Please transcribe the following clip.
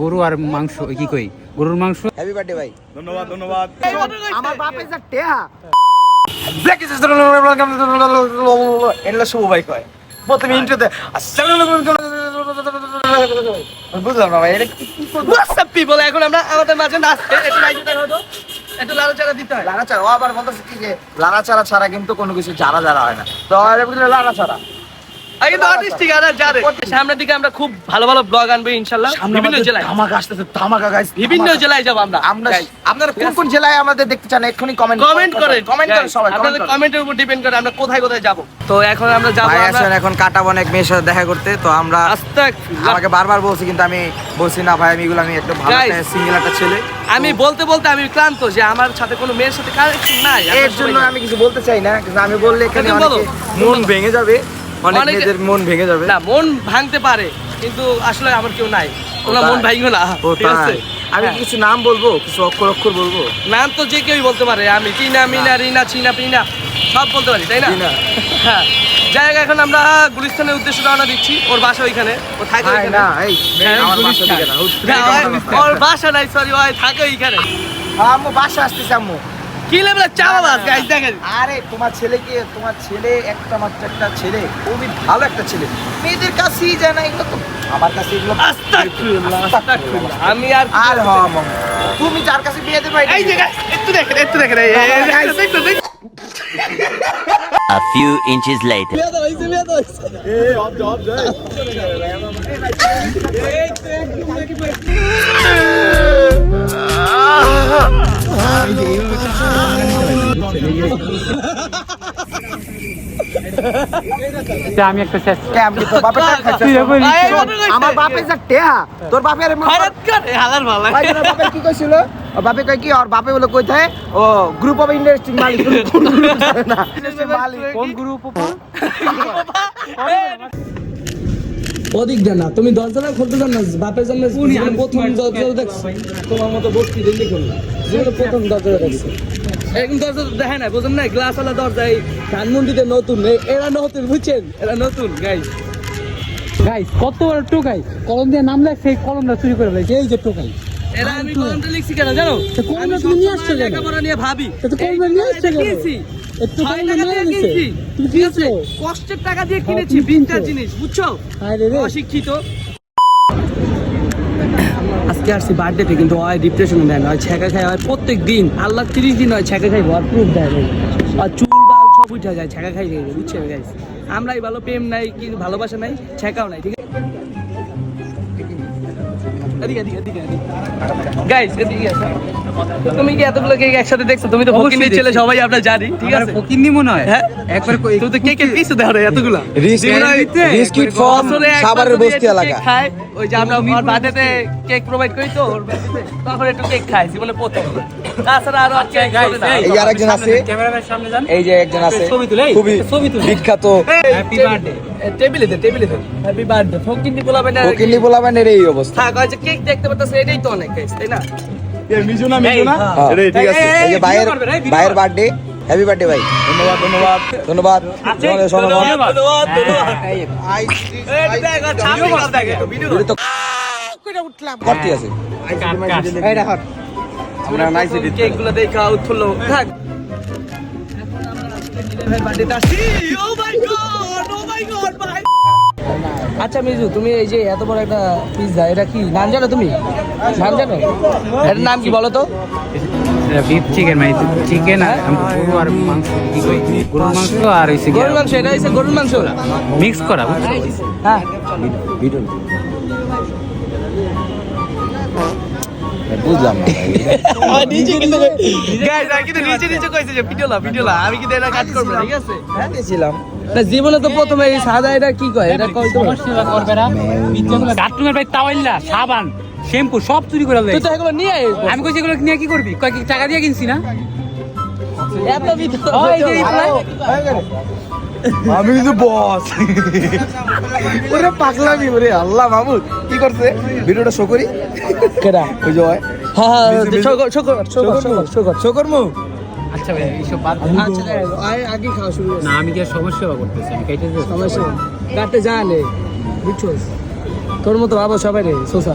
গরু আর মাংস কি কই? গরুর মাংস? হ্যাপি বার্থডে ভাই। ধন্যবাদ ধন্যবাদ। আমার বাপে যা টেহা। এটা শুভ ভাই কয়। প্রথমে ইন্ট্রোতে বুঝলাম না ভাই এটা হোয়াটসঅ্যাপ পিপল এখন আমরা আমাদের মাঝে নাচতে একটু নাইজে দেখা হতো একটু লাড়ু দিতে হয়। ও আবার বলতেছে কি যে ছাড়া কিন্তু কোনো কিছু জারা জারা হয় না। তো আরে সামনের দিকে আমরা খুব ভালো ভালো ব্লগ আনব ইনশাআল্লাহ বিভিন্ন জেলায়। ধামাকা আসতেছে ধামাকা গাইস বিভিন্ন জেলায় যাব আমরা। আমরা আপনারা কোন কোন জেলায় আমাদের দেখতে চান এক্ষুনি কমেন্ট কমেন্ট করেন কমেন্ট করেন সবাই আপনাদের কমেন্টের উপর ডিপেন্ড করে আমরা কোথায় কোথায় যাব। তো এখন আমরা যাব আমরা এখন কাটা অনেক মেয়ের সাথে দেখা করতে তো আমরা আমাকে বারবার বলছি কিন্তু আমি বলছি না ভাই আমি এগুলো আমি একটা ভালো সিঙ্গেল একটা ছেলে। আমি বলতে বলতে আমি ক্লান্ত যে আমার সাথে কোনো মেয়ের সাথে কানেকশন নাই। এর জন্য আমি কিছু বলতে চাই না কিন্তু আমি বললে এখানে অনেকে তুমি মন ভেঙে যাবে। অনেক মেয়েদের মন ভেঙে যাবে। না মন ভাঙতে পারে কিন্তু আসলে আমার কেউ নাই। তোমরা মন ভাঙো না ও ঠিক আছে? তাই আমি হ্যাঁ। কিছু নাম বলব কিছু অক্ষর অক্ষর বলব? নাম তো যে কেউই বলতে পারে আমি টিনা মিনা রিনা চিনা পিনা সব বলতে পারি তাই না? হ্যাঁ। হোক, এখন আমরা গুলিস্তানের উদ্দেশ্যে রওনা দিচ্ছি ওর বাসা ওইখানে ও থাকে ওইখানে। না এই হ্যাঁ, ওর বাসা নাই সরি ওই থাকে ওইখানে। আম্মু বাসা আসতেছে আম্মু। কি লেভেলের চাওয়াবাজ গাইস দেখেন আরে তোমার ছেলেকে তোমার ছেলে একটা মাত্র একটা ছেলে খুবই ভালো একটা ছেলে মেয়েদের কাছেই যায় না এগুলো তো আমার কাছে এগুলো আস্তাগফিরুল্লাহ, আস্তাগফিরুল্লাহ। আমি আর আর হ তুমি যার কাছে বিয়ে দেবে এই যে guys, একটু দেখেন একটু দেখেন এই-. দেখো, দেখো। A few inches later. আমি একটা শেষ। আমি তোর বাপের টাকা খাইছিস? তুই এবার ভাই, ইচ্ছে- করছে। আমার বাপে যা টেহা তোর বাপের এমন- খয়রাত করে, হালার ভালো। ভাই কি কইছিল? বাপে কই কি ওর বাপে বলে কই থাকে ও গ্রুপ অফ ইন্ডাস্ট্রি মালিক। কোন জানে না গ্রুপ তুমি দরজাটা খুলতে জান না বাপের জন্য প্রথম দরজা দেখছ। তোমার মতো বস্তি দেখো জীবনে প্রথম দরজা দেখছ। এরকম দরজা দেখে না বুঝুন না গ্লাস দরজা এই ধানমন্ডিতে নতুন এরা নতুন বুঝছেন? এরা নতুন গাইস গাইস কত বড় টোকাই কলম দিয়ে নাম লেখছে এই কলমটা চুরি করে ফেলেছে এই যে টোকাই এরা আমি কলমটা লিখছি কেন জানো? কলমটা তুমি নিয়ে আসছো কেন? লেখাপড়া নিয়ে ভাবি। তো তো কলমটা নিয়ে আসছো কেন? একটু কলমটা নিয়ে দিয়ে তুমি ঠিক কষ্টের টাকা দিয়ে কিনেছি জিনিস বুঝছ? অশিক্ষিত। আজকে আসছি বার্থডেতে কিন্তু হয় ডিপ্রেশন দেয় না, হয় ছেঁকা খায়, হয় প্রত্যেক দিন আল্লাহ তিরিশ দিন হয় ছেঁকা খাই আর প্রুফ দেয় না। আর চুল বাল সব উঠে যায় ছেঁকা খাই বুঝছে আমরাই ভালো, প্রেম নাই, কিন্তু ভালোবাসা নাই ছেঁকাও নাই, ঠিক আছে? এদিকে, এদিকে, এদিকে, এদিকে। Guys, এদিকে আসো। তো তুমি কি এতগুলো কেক একসাথে দেখছ? তুমি তো অবশ্যই ছেলে সবাই আমরা জানি ঠিক আছে? ফকিন্নি মনে হয়। হ্যাঁ? একবার তুমি তো কেকের পিছু দেখো না এতগুলো। Risk- জীবনে ওই- বিস্কিট ফর্ম বছরে একবার সাবারের যদি বস্তি একটু এলাকা কেক খায়, ওই যে আমরা ওর বার্থডেতে কেক প্রোভাইড করি তো ওর birthday-তে, তখন একটু কেক খাই জীবনে প্রথম। তাছাড়া আরও আর কেক খাবে না। এই আরেকজন আছে। ক্যামেরার সামনে যান। এই যে একজন আছে। ছবি তুলে, খুবই বিখ্যাত। টেবিল- টেবিলে দে টেবিলে দে। হ্যাপি বার্থডে ফকিন্দি বলাবে না এই অবস্থা। যে কেক দেখতে পাচ্ছ এটাই তো অনেক তাই না? মিজু না মিজু না? হ্যাঁ। ঠিক আছে। এই যে ভাইয়ের ভাইয়ের বার্থডে হ্যাপি বার্থডে ভাই। ধন্যবাদ ধন্যবাদ। ধন্যবাদ। তোমাদের ধন্যবাদ, ধন্যবাদ, ধন্যবাদ। এই, দেখ, ছাপি কর, দেখ, একটু video কর। করতে আছে। এই দেখো আমরা নাইস এডিট কেকগুলো দেখা উৎফুল্ল থাক আচ্ছা মিজু তুমি এই যে এত বড় একটা পিৎজা এটা কি নাম জানো তুমি? নাম জানো? এটার নাম কি বলো তো? বিফ চিকেন মানে চিকেন আর গরু আর মাংস কি কই? গরুর মাংস। আর হইছে গরুর মাংস এটা গরুর মাংস। মিক্স করা হ্যাঁ। বুঝলাম না ভাই। নিচে কিন্তু গাইস আর কিন্তু নিচে নিচে কইছে যে ভিডিও লা ভিডিও লা আমি কিন্তু এটা কাট করব ঠিক আছে? ছিলাম না জীবনে তো প্রথমে এই সাদা এটা কি কয়? এটা কই তো? সমস্যা করবে না কার্টুনের ভাই সাবান শ্যাম্পু সব চুরি করে তুই তো এগুলো নিয়ে আমি কইছি এগুলো নিয়ে কি করবি? কয় কি টাকা দিয়ে কিনছি না? এত ভিতর। আমি কিন্তু বস ওরে পাগলামি ওরে আল্লাহ মাহমুদ কি করছে? ভিডিওটা শো করি? কেডা? ওই যে হয় হ্যাঁ আচ্ছা ভাই এইসব বাদ আচ্ছা আগে খাওয়া শুরু না আমি কি সমস্যা করতেছি? আমি সমস্যা নেই। কাটতে জানে বুঝছ তোর মতো ভাবো সবাই রে সোসা